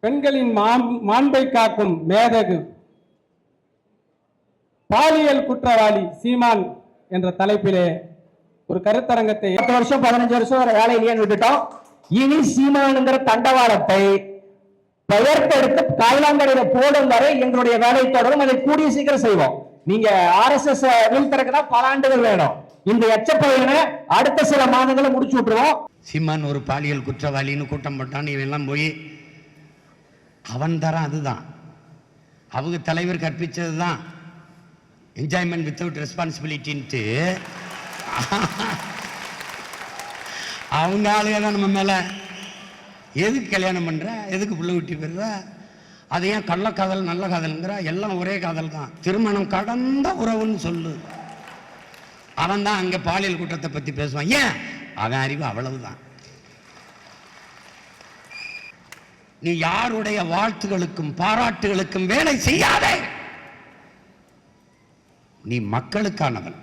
பெண்களின் மாண்- மாண்பை காக்கும் மேதகு. பாலியல் குற்றவாளி சீமான் என்ற தலைப்பிலே ஒரு கருத்தரங்கத்தை பத்து வருஷம் பதினஞ்சு வருஷம் ஒரு வேலையிலேயே விட்டுட்டோம். இனி சீமானுங்கிற தண்டவாளத்தை பெயர்த்தெடுத்து காயிலாங்கடையில போடும் வரை எங்களுடைய வேலை தொடரும். அதை கூடிய சீக்கிரம் செய்வோம். நீங்க ஆர் எஸ் எஸ் வீழ்த்தறதுக்கு தான் பல ஆண்டுகள் வேணும். இந்த எச்சப்பையனை அடுத்த சில மாதங்களை முடிச்சு விட்டுருவோம். சீமான் ஒரு பாலியல் குற்றவாளின்னு கூட்டம் போட்டான். இவெல்லாம் போய் அவன் தரான் அதுதான். அவங்க தலைவர் கற்பித்தது தான் என்ஜாய்மெண்ட் வித்தவுட் ரெஸ்பான்சிபிலிட்டின்ட்டு அவங்க ஆளுங்க தான் நம்ம மேலே. எதுக்கு கல்யாணம் பண்ணுற எதுக்கு பிள்ளை ஊட்டி பெறுற? அது ஏன் கள்ளக்காதல் நல்ல காதல்ங்கிற? எல்லாம் ஒரே காதல் தான் திருமணம் கடந்த உறவுன்னு சொல்லு. அவன் தான் அங்கே பாலியல் குற்றத்தை பற்றி பேசுவான். ஏன்? அவன் அறிவு அவ்வளவுதான். நீ யாருடைய வாழ்த்துகளுக்கும் பாராட்டுகளுக்கும் வேலை செய்யாதே. நீ மக்களுக்கானவன்.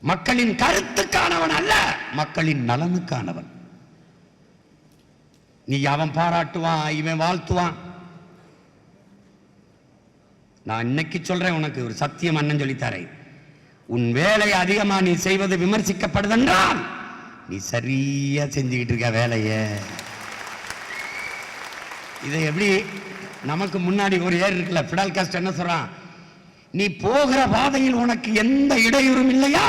மக்களின் கருத்துக்கானவன் அல்ல மக்களின் நலனுக்கானவன். நீ அவன் பாராட்டுவான் இவன் வாழ்த்துவான். நான் இன்னைக்கு சொல்றேன் உனக்கு ஒரு சத்தியம் அண்ணன் சொல்லித்தரேன் உன் வேலை அதிகமா நீ செய்வது விமர்சிக்கப்படுதென்றால் நீ சரியா செஞ்சுக்கிட்டு இருக்க வேலையை. இதை எப்படி நமக்கு முன்னாடி ஒரு ஏர் இருக்குல்ல? பிடல் காஸ்ட் என்ன சொல்றான்? நீ போகிற பாதையில் உனக்கு எந்த இடையூறும் இல்லையா?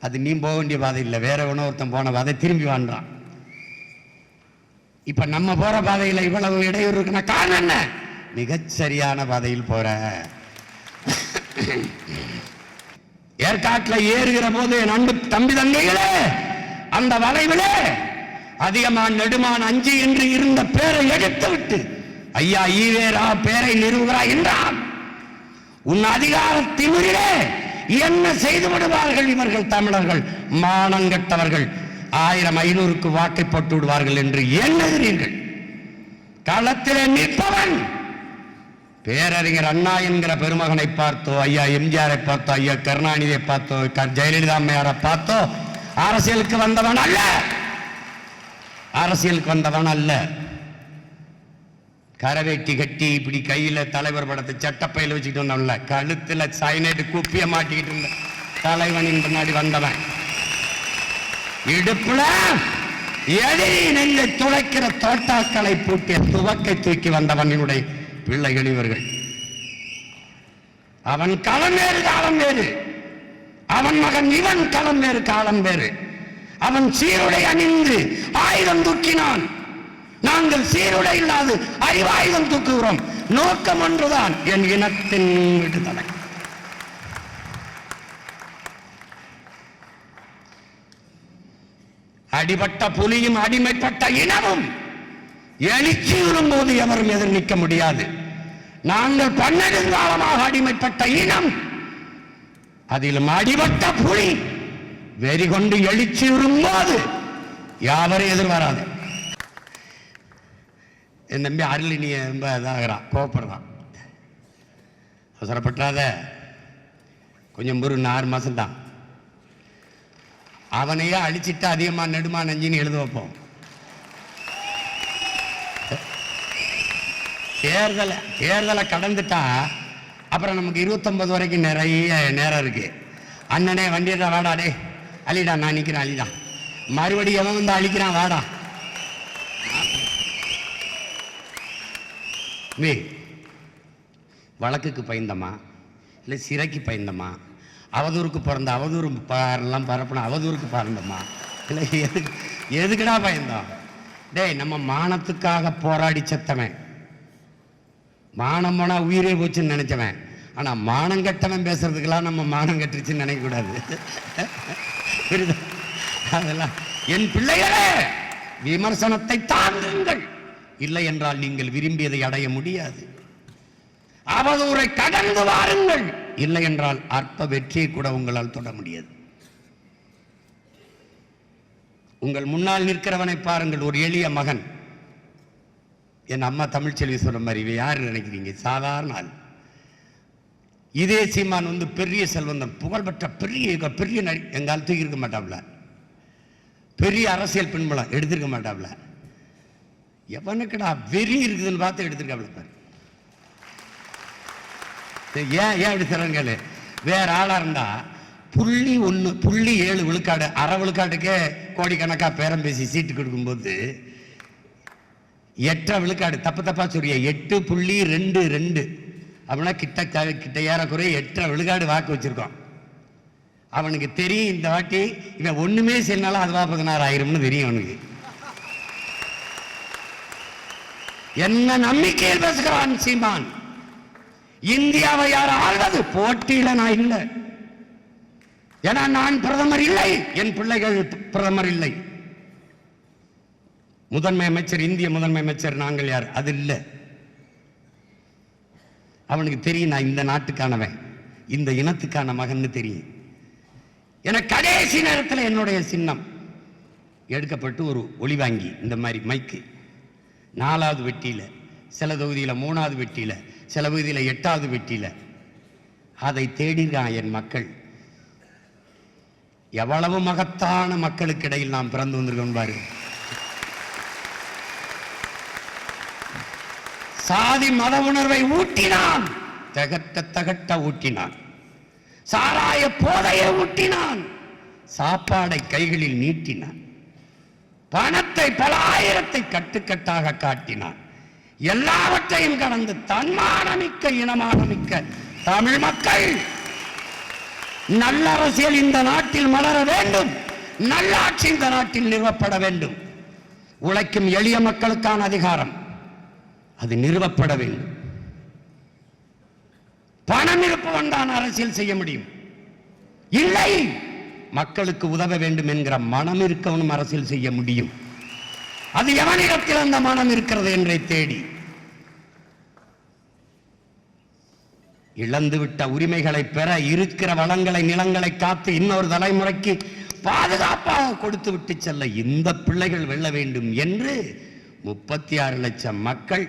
அது நீ போக வேண்டிய பாதை இல்லை. வேற ஒருத்தன் போன பாதை திரும்பி வாழ்றான் இப்ப நம்ம போற பாதையில் இவ்வளவு இடையூறு இருக்குன்னா காரணம் என்ன? மிகச்சரியான பாதையில் போற. ஏற்காட்டுல ஏறுகிற போது நண்டு தம்பி தங்கைகளே அந்த வளைவிலே அதிகமான் நெடுமான் அஞ்சு என்று இருந்த பேரை எடுத்து விட்டு ஐயா ஈவேரா பேரை நிறுவுகிறாய் என்றான். உன் அதிகார திமிரிலே என்ன செய்து விடுவார்கள் இவர்கள் தமிழர்கள்? மானங்கட்டவர்கள் ஆயிரம் ஐநூறுக்கு வாக்கை போட்டு விடுவார்கள் என்று எண்ணுகிறீர்கள் களத்திலே நிற்பவன். பேரறிஞர் அண்ணா என்கிற பெருமகனை பார்த்தோ ஐயா எம்ஜிஆரை பார்த்தோ ஐயா கருணாநிதியை பார்த்தோ ஜெயலலிதா அம்மையாரை பார்த்தோ அரசியலுக்கு வந்தவன் அல்ல. அரசியலுக்கு வந்தவன் அல்ல. கரவேட்டி கட்டி இப்படி கையில தலைவர் படத்தை சட்டப்பையில் வச்சுக்கிட்டு வந்தவன்ல கழுத்துல சைனைட்டு குப்பிய மாட்டிக்கிட்டு இருந்த தலைவனின் பின்னாடி வந்தவன். இடுப்புல எதிரி நெல்லை துளைக்கிற தோட்டாக்களை பூட்டிய துவக்கை தூக்கி வந்தவனுடைய பிள்ளைகள் இவர்கள். அவன் களம் வேறு காலம் வேறு. அவன் மகன் இவன் களம் வேறு காலம் வேறு. அவன் சீருடை அணிந்து ஆயுதம் தூக்கினான். நாங்கள் சீருடை இல்லாது அறிவாயுதம் தூக்குகிறோம். நோக்கம் ஒன்றுதான் என் இனத்தின் விடுதலை. அடிபட்ட புலியும் அடிமைப்பட்ட இனமும் எழுச்சி வரும்போது எவரும் எதிர் நிற்க முடியாது. நாங்கள் பன்னெடுங்காலமாக அடிமைப்பட்ட இனம் அதிலும் அடிபட்ட புலி வெறி கொண்டு எழுச்சி விரும்பாது யாவரும் எதிர் வராது என் தம்பி அருளினிய ரொம்ப இதாகிறான் கோப்படுறான் அவசரப்பட்டாத கொஞ்சம் ஒரு ஆறு மாதம்தான் அவனையே அழிச்சிட்டு அதிகமா நெடுமா நஞ்சின்னு எழுத வைப்போம். தேர்தலை தேர்தலை கடந்துட்டா அப்புறம் நமக்கு இருபத்தொம்பது வரைக்கும் நிறைய நேரம் இருக்கு. அண்ணனே வண்டியடா வாடா டே அழிடா நான் நிற்கிறேன் அழிடா மறுபடியும் எவன் வந்து அழிக்கிறான் வாடா. மே வழக்குக்கு பயந்தமா இல்லை சிறைக்கு பயந்தமா அவதூறுக்கு பிறந்த அவதூறு பாரெல்லாம் பரப்பின அவதூறுக்கு பிறந்தமா இல்லை எதுக்கு எதுக்குடா பயந்தோம்? டேய் நம்ம மானத்துக்காக போராடி செத்தவன். மானம் போனால் உயிரே போச்சுன்னு நினச்சவன். ஆனால் மானம் கெட்டவன் பேசுறதுக்கெல்லாம் நம்ம மானம் கட்டுருச்சுன்னு நினைக்கக்கூடாது. புரியுதா? அதெல்லாம் என் பிள்ளைகளே விமர்சனத்தை தாங்குங்கள். இல்லை என்றால் நீங்கள் விரும்பியதை அடைய முடியாது. அவதூரை கடந்து வாருங்கள். இல்லை என்றால் அற்ப வெற்றியை கூட உங்களால் தொட முடியாது. உங்கள் முன்னால் நிற்கிறவனை பாருங்கள் ஒரு எளிய மகன். என் அம்மா தமிழ்ச்செல்வி சொல்ற மாதிரி யார் நினைக்கிறீங்க? சாதாரண ஆள். இதே சீமான் வந்து பெரிய செல்வந்தன் புகழ்பெற்ற பெரிய பெரிய நடி எங்கால் தூக்கி இருக்க மாட்டாப்ல. பெரிய அரசியல் பின்புலம் எடுத்திருக்க மாட்டாப்ல. எவனுக்குடா வெறி இருக்குதுன்னு பார்த்து எடுத்திருக்காப்ல பாரு. ஏன் ஏன் அப்படி சொல்றேன்னு கேளு. வேற ஆளா இருந்தா புள்ளி ஒன்று புள்ளி ஏழு விழுக்காடு அரை விழுக்காட்டுக்கே கோடிக்கணக்காக பேரம் பேசி சீட்டு கொடுக்கும்போது எட்டரை விழுக்காடு தப்பு தப்பா சொல்றிய எட்டு புள்ளி ரெண்டு ரெண்டு. அப்படின்னா கிட்ட க- கிட்ட ஏறக்குறைய எட்டரை விழுக்காடு வாக்கு வச்சிருக்கோம் அவனுக்கு தெரியும் இந்த வாட்டி இவன் ஒண்ணுமே செய்யனாலும் அதுவா பதினாறு ஆயிரும்னு தெரியும் அவனுக்கு. என்ன நம்பிக்கையில் பேசுகிறான் சீமான்? இந்தியாவை யார் ஆள்வது? போட்டியில நான் இல்லை. ஏன்னா நான் பிரதமர் இல்லை. என் பிள்ளைகள் பிரதமர் இல்லை. முதன்மை அமைச்சர் இந்திய முதன்மை அமைச்சர் நாங்கள் யார்? அது இல்லை. அவனுக்கு தெரியும் நான் இந்த நாட்டுக்கானவன். இந்த இனத்துக்கான மகன்னு தெரியும். என கடைசி நேரத்தில் என்னுடைய சின்னம். எடுக்கப்பட்டு ஒரு ஒளி வாங்கி இந்த மாதிரி மைக்கு நாலாவது வெட்டியில் சில தொகுதியில் மூணாவது வெட்டியில் சில பகுதியில் எட்டாவது வெட்டியில். அதை தேடிறான் என் மக்கள் எவ்வளவு மகத்தான மக்களுக்கு இடையில் நாம் பிறந்து வந்திருக்கோம் பாரு சாதி மத உணர்வை ஊட்டினான். தகட்ட தகட்ட ஊட்டினான். சாராய போதையை ஊட்டினான். சாப்பாடை கைகளில் நீட்டினான். பணத்தை பல ஆயிரத்தை கட்டுக்கட்டாக காட்டினான். எல்லாவற்றையும் கடந்து தன்மானமிக்க இனமானமிக்க தமிழ் மக்கள் நல்ல அரசியல் இந்த நாட்டில் மலர வேண்டும். நல்லாட்சி இந்த நாட்டில் நிறுவப்பட வேண்டும். உழைக்கும் எளிய மக்களுக்கான அதிகாரம். அது நிறுவப்பட வேண்டும் பணம் இருப்பவன் தான் அரசியல் செய்ய முடியும். இல்லை மக்களுக்கு உதவ வேண்டும் என்கிற மனம் இருக்கவனும் அரசியல் செய்ய முடியும். அது எவனிடத்தில் அந்த மனம் இருக்கிறது என்றை தேடி. இழந்துவிட்ட உரிமைகளை பெற இருக்கிற வளங்களை நிலங்களை காத்து இன்னொரு தலைமுறைக்கு பாதுகாப்பாக கொடுத்து விட்டு செல்ல இந்த பிள்ளைகள் வெல்ல வேண்டும் என்று முப்பத்தி ஆறு லட்சம் மக்கள்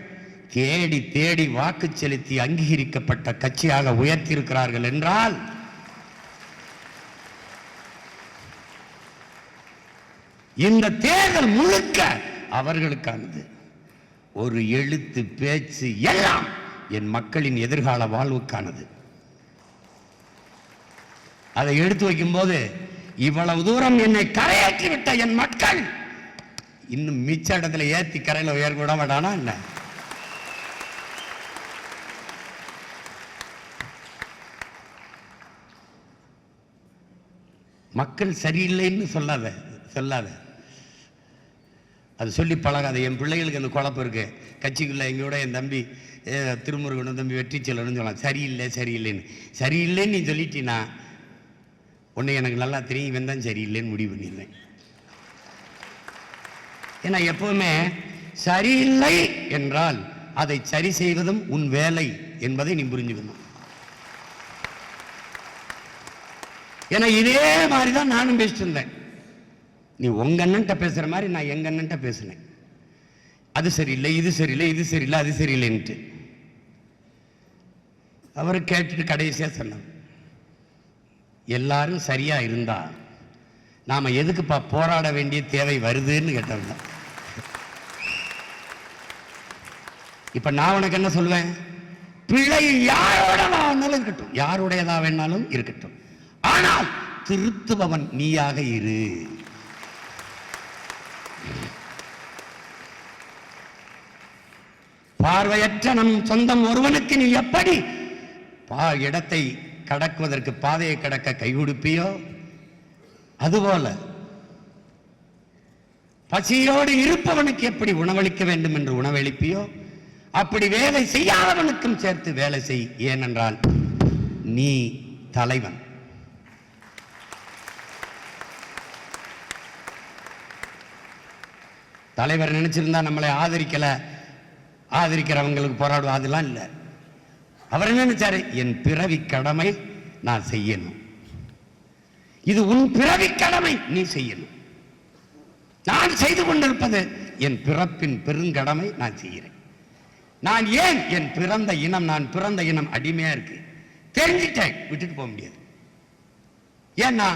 தேடி தேடி வாக்கு செலுத்தி அங்கீகரிக்கப்பட்ட கட்சியாக உயர்த்தியிருக்கிறார்கள் என்றால் இந்த தேர்தல் முழுக்க அவர்களுக்கானது. ஒரு எழுத்து பேச்சு எல்லாம் என் மக்களின் எதிர்கால வாழ்வுக்கானது. அதை எடுத்து வைக்கும்போது இவ்வளவு தூரம் என்னை கரையாக்கி விட்ட என் மக்கள் இன்னும் மிச்ச இடத்துல ஏற்றி கரையில் உயர்க்க மாட்டானா என்ன? மக்கள் சரியில்லைன்னு சொல்லாத சொல்லாத. அது சொல்லி பழகாத. என் பிள்ளைகளுக்கு அந்த குழப்பம் இருக்குது கட்சிக்குள்ள எங்களோட என் தம்பி திருமுருகனும் தம்பி வெற்றி செல்லணும்னு சொல்லலாம் சரியில்லை சரியில்லைன்னு. சரியில்லைன்னு நீ சொல்லிட்டீன்னா உன்னை எனக்கு நல்லா தெரியும். இவன் தான் சரியில்லைன்னு முடிவு பண்ணியிருந்தேன் ஏன்னா எப்போவுமே சரியில்லை என்றால் அதை சரி செய்வதும் உன் வேலை என்பதை நீ புரிஞ்சுக்கணும். ஏன்னா இதே மாதிரி தான் நானும் பேசிட்டு இருந்தேன் நீ உங்க அண்ணன்ட்ட பேசுற மாதிரி நான் எங்க அண்ணன்ட்ட பேசினேன். அது சரியில்லை இது சரியில்லை இது சரியில்லை அது சரியில்லைன்ட்டு. அவர் கேட்டுட்டு கடைசியாக சொன்னார் எல்லாரும் சரியா இருந்தா நாம எதுக்குப்பா போராட வேண்டிய தேவை வருதுன்னு கேட்டவங்க. இப்ப நான் உனக்கு என்ன சொல்வேன்? பிழை யாரோடதா வேணாலும் இருக்கட்டும். யாருடையதா வேணாலும் இருக்கட்டும். ஆனால் திருத்துபவன் நீயாக இரு. பார்வையற்ற நம் சொந்தம் ஒருவனுக்கு நீ எப்படி பா இடத்தை கடக்குவதற்கு பாதையை கடக்க கை கொடுப்பியோ அதுபோல பசியோடு இருப்பவனுக்கு எப்படி உணவளிக்க வேண்டும் என்று உணவளிப்பியோ? அப்படி வேலை செய்யாதவனுக்கும் சேர்த்து வேலை செய். ஏனென்றால் நீ தலைவன். தலைவர் நினைச்சிருந்தா நம்மளை ஆதரிக்கல. ஆதரிக்கிறவங்களுக்கு போராடுவோம் அதெல்லாம் இல்லை. அவர் என்ன நினைச்சாரு? என் பிறவி கடமை நான் செய்யணும். இது உன் பிறவி கடமை நீ செய்யணும். நான் செய்து கொண்டிருப்பது என் பிறப்பின் பெருங்கடமை நான் செய்கிறேன். நான் ஏன் என் பிறந்த இனம் நான் பிறந்த இனம் அடிமையா இருக்கு? தெரிஞ்சிட்டேன். விட்டுட்டு போக முடியாது. ஏன்னா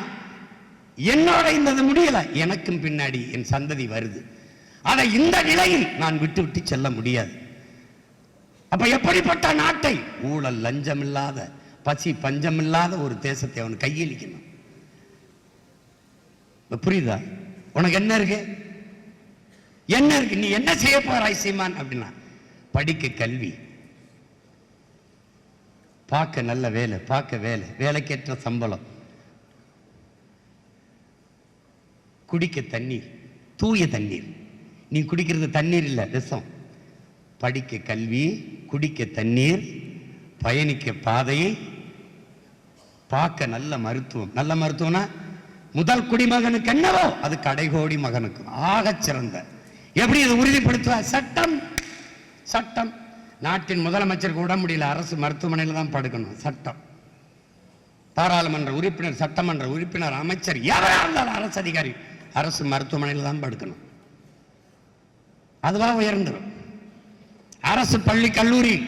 என்னோட இந்த இது முடியல. எனக்கும் பின்னாடி என் சந்ததி வருது. அதை இந்த நிலையில் நான் விட்டு விட்டு செல்ல முடியாது. அப்ப எப்படிப்பட்ட நாட்டை? ஊழல் லஞ்சம் இல்லாத பசி பஞ்சம் இல்லாத ஒரு தேசத்தை அவன் கையளிக்கணும் புரியுதா? உனக்கு என்ன இருக்கு? என்ன இருக்கு? நீ என்ன செய்ய போறாய் சீமான் அப்படின்னா படிக்க கல்வி. பார்க்க நல்ல வேலை பார்க்க வேலை வேலைக்கேற்ற சம்பளம். குடிக்க தண்ணீர் தூய தண்ணீர். நீ குடிக்கிறது தண்ணீர் இல்லை விஷம் படிக்க கல்வி குடிக்க தண்ணீர் பயணிக்க பாதை பார்க்க நல்ல மருத்துவம். நல்ல மருத்துவம்னா முதல் குடிமகனுக்கு என்னவோ அது கடைகோடி மகனுக்கு. ஆக சிறந்த. எப்படி இது உறுதிப்படுத்துவ? சட்டம். சட்டம். நாட்டின் முதலமைச்சருக்கு விட முடியல. அரசு மருத்துவமனையில் தான் படுக்கணும். சட்டம். பாராளுமன்ற உறுப்பினர் சட்டமன்ற உறுப்பினர் அமைச்சர் எவரா இருந்தாலும் அரசு அதிகாரி அரசு மருத்துவமனையில் தான் படுக்கணும். அதுவா உயர்ந்துடும் அரசு பள்ளி கல்லூரி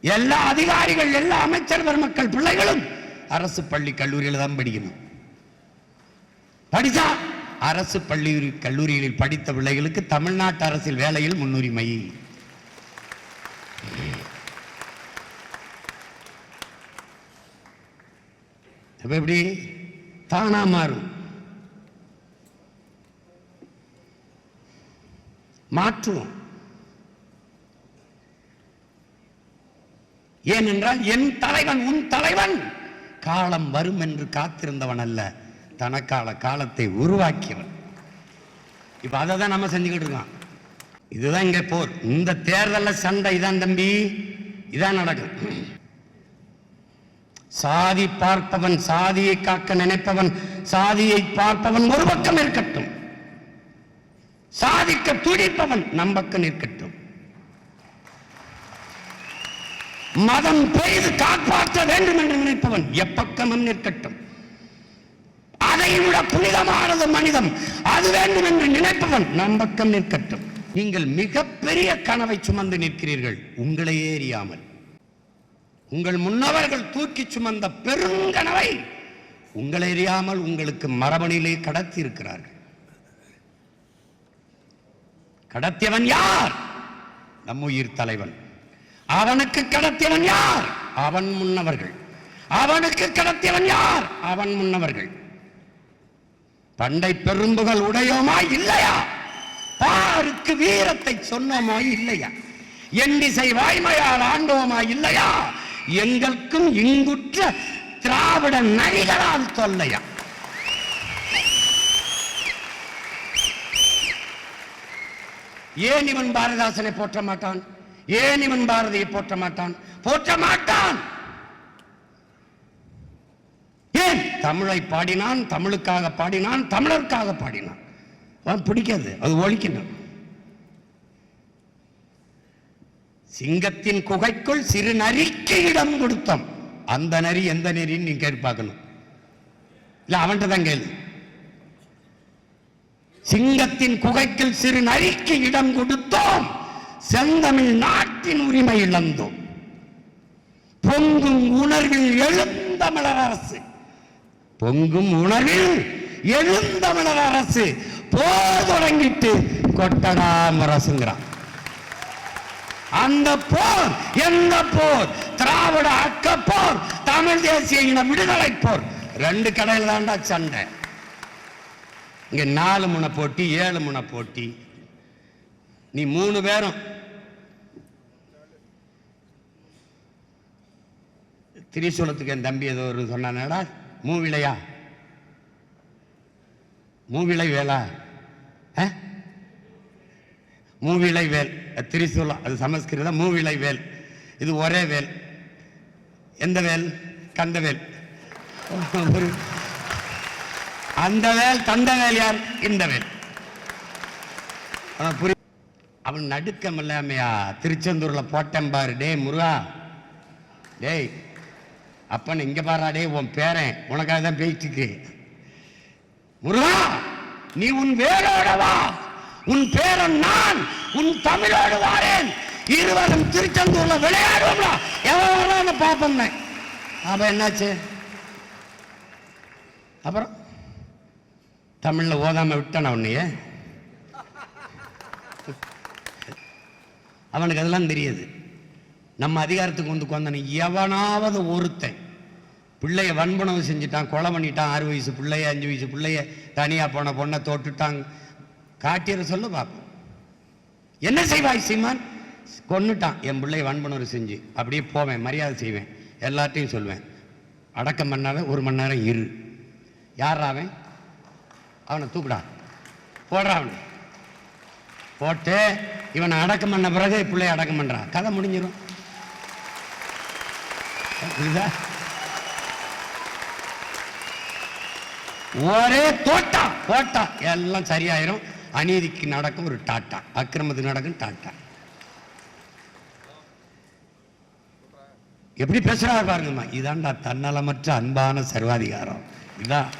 எல்லா அதிகாரிகள் எல்லா அமைச்சர் பெருமக்கள் பிள்ளைகளும் அரசு பள்ளி கல்லூரியில் தான் படிக்கணும். படிச்சா அரசு பள்ளி கல்லூரிகளில் படித்த பிள்ளைகளுக்கு தமிழ்நாட்டு அரசில் வேலையில் முன்னுரிமை. அப்ப எப்படி? தானா மாறும். மாற்றுவோம். ஏனென்றால் என் தலைவன் உன் தலைவன் காலம் வரும் என்று காத்திருந்தவன் அல்ல. தனக்கால காலத்தை உருவாக்கியவன். இப்ப அதை தான் நம்ம செஞ்சுக்கிட்டு இருக்கோம். இதுதான் இங்க போர். இந்த தேர்தலில் சண்டை. இதான் தம்பி. இதான் நடக்கும். சாதி பார்ப்பவன் சாதியை காக்க நினைப்பவன் சாதியை பார்ப்பவன் ஒரு பக்கம் இருக்கட்டும். சாதிக்க துடிப்பவன் நம் நிற்கட்டும். மதம் பெய்து காப்பாற்ற வேண்டும் என்று நினைப்பவன் எப்பக்கமும் நிற்கட்டும். அதை விட புனிதமானது மனிதம். அது வேண்டும் என்று நினைப்பவன் நம்பக்கம் நிற்கட்டும். நீங்கள் மிகப்பெரிய கனவை சுமந்து நிற்கிறீர்கள். உங்களையே அறியாமல் உங்கள் முன்னவர்கள் தூக்கி சுமந்த பெருங்கனவை உங்களை அறியாமல் உங்களுக்கு மரபணிலே கடத்தி இருக்கிறார்கள் கடத்தியவன் யார்? நம்ம உயிர் தலைவன். அவனுக்கு கடத்தியவன் யார்? அவன் முன்னவர்கள். அவனுக்கு கடத்தியவன் யார்? அவன் முன்னவர்கள். பண்டை பெரும்புகள் உடையோமா இல்லையா? பாருக்கு வீரத்தை சொன்னோமா இல்லையா? எண்ணிசை வாய்மையால் ஆண்டோமா இல்லையா? எங்களுக்கும் இங்குற்ற திராவிட நரிகளால் தொல்லையா? ஏன் இவன் பாரதாசனை போற்ற மாட்டான்? ஏன் இவன் பாரதியை போற்ற மாட்டான்? போற்ற மாட்டான்! ஏன்? தமிழை பாடினான் தமிழுக்காக பாடினான் தமிழருக்காக பாடினான். அவன் பிடிக்காது அது ஒழிக்கணும். சிங்கத்தின் குகைக்குள் சிறு நரிக்கு இடம் கொடுத்தோம். அந்த நரி எந்த நரின்னு நீ கேட்டு பார்க்கணும். இல்ல அவன்கிட்ட தான் கேள்வி சிங்கத்தின் குகைக்கில் சிறு நரிக்கு இடம் கொடுத்தோம். செந்தமிழ் நாட்டின் உரிமை இழந்தோம். பொங்கும் உணர்வில் எழுந்தமிழர் அரசு. பொங்கும் உணர்வில் எழுந்தமிழர் அரசு. போர் தொடங்கிட்டு கொட்டடா முரசுங்கிறான் அந்த போர் எந்த போர்? திராவிட அக்க போர் தமிழ் தேசிய இன விடுதலை போர். ரெண்டு கடையில் தாண்டா சண்டை. இங்கே நாலு முனை போட்டி ஏழு முனை போட்டி. நீ மூணு பேரும். திரிசூலத்துக்கு என் தம்பி ஏதோ ஒரு சொன்னானடா மூவிலையா மூவிலை வேலா ஆ? மூவிலை வேல் திரிசூலம் அது சமஸ்கிருதம் மூவிலை வேல். இது ஒரே வேல். எந்த வேல்? கந்த வேல். ஒரு- அந்த வேல் தந்த வேல் யார்? இந்த வேல். ஆ, அவன் நடுக்கம் இல்லாமையா? திருச்செந்தூர்ல போட்டேன் பாரு. டே முருகா. டேய் அப்பன் இங்க பாரா டேய் உன் பேரன். உனக்காக தான் பேச்சுக்கு முருகா நீ உன் வேரோட வா. உன் பேரன் நான். உன் தமிழோடு வாரேன். இருவரும் திருச்செந்தூர்ல விளையாடுவோம்டா. எவன் பார்ப்போம்னே அப்போ அப்ப என்னாச்சு? அப்புறம்? தமிழில் ஓதாமல் விட்டானா உன்னைய? அவனுக்கு அதெல்லாம் தெரியுது. நம்ம அதிகாரத்துக்கு வந்து கொண்டான எவனாவது ஒருத்தன் பிள்ளைய வன்புணவு செஞ்சுட்டான் கொலை பண்ணிட்டான் ஆறு வயசு பிள்ளைய அஞ்சு வயசு பிள்ளைய தனியாக போன பொண்ணை தோட்டுட்டாங்க காட்டியற சொல்ல பார்ப்போம் என்ன செய்வாய் சீமான்? கொன்னுட்டான். என் பிள்ளைய வன்புணர்வு செஞ்சு அப்படியே போவேன் மரியாதை செய்வேன் எல்லார்ட்டையும் சொல்வேன். அடக்கம் பண்ணாவே ஒரு மணி நேரம் இரு. யாராவேன் அவனை தூக்குடா போடுறான் அவனை. போட்டு இவனை அடக்கம் பண்ண பிறகு பிள்ளைய அடக்கம் பண்றான். கதை முடிஞ்சிடும் புரியுதா? ஒரே தோட்டா போட்டா எல்லாம் சரியாயிரும். அநீதிக்கு நடக்கும் ஒரு டாட்டா. அக்கிரமத்துக்கு நடக்கும் டாட்டா. எப்படி பேசுறாரு பாருங்கம்மா. இதான்டா தன்னலமற்ற அன்பான சர்வாதிகாரம். இதான்.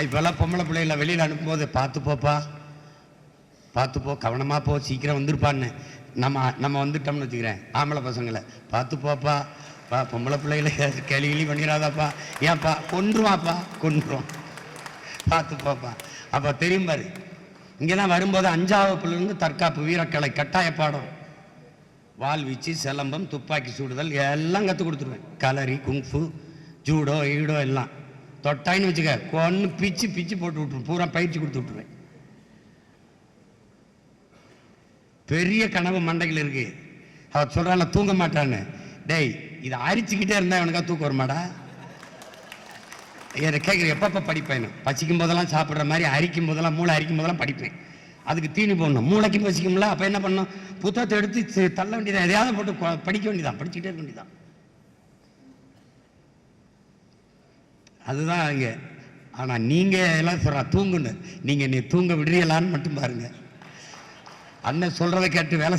இப்போல்லாம் பொம்பளை பிள்ளைகளை வெளியில் அனுப்பும்போது பார்த்து போப்பா பார்த்து போ கவனமாக போ சீக்கிரம் வந்திருப்பான்னு. நம்ம நம்ம வந்துட்டோம்னு வச்சுக்கிறேன். ஆம்பளை பசங்களை. பார்த்து போப்பா பா பொம்பளை பிள்ளைகளை கேலி கிளி பண்ணிடாதாப்பா. ஏன்ப்பா கொன்றுவாப்பா. கொன்றுவோம். பார்த்து போப்பா அப்போ தெரியும் பாரு. இங்கே தான் வரும்போது அஞ்சாவது தற்காப்பு வீரக்கலை கட்டாய பாடம். வாள் வீச்சு சிலம்பம் துப்பாக்கி சூடுதல் எல்லாம் கற்றுக் கொடுத்துருவேன். கலரி குங்ஃபு ஜூடோ ஈடோ எல்லாம். தொட்டாயின்னு வச்சுக்க கொன்று பிச்சு பிச்சு போட்டு விட்ருவேன் பூரா பயிற்சி கொடுத்து விட்டுருவேன். பெரிய கனவு மண்டைகள் இருக்கு. அவ சொல்றான்ல தூங்க மாட்டான்னு. டேய் இதை அரிச்சுக்கிட்டே இருந்தா இவனுக்கா தூக்கம் வருமாடா? என்னை கேட்குற எப்பப்போ படிப்பேன் பசிக்கும் போதெல்லாம் சாப்பிட்ற மாதிரி அரிக்கும் போதெல்லாம் மூளை அரிக்கும் போதெல்லாம் படிப்பேன். அதுக்கு தீனி போடணும். மூளைக்கும் பசிக்கும்ல அப்போ என்ன பண்ணணும்? புத்தகத்தை எடுத்து தள்ள வேண்டியதான் எதையாவது போட்டு படிக்க வேண்டியதான் படிச்சுக்கிட்டே இருக்க வேண்டியதான் அதுதான் அங்கே. ஆனா நீங்க எல்லாம் சொல்கிறா தூங்குன்னு. நீங்க நீ தூங்க விடுறீங்களான்னு மட்டும் பாருங்க. அண்ணன் சொல்றதை கேட்டு வேலை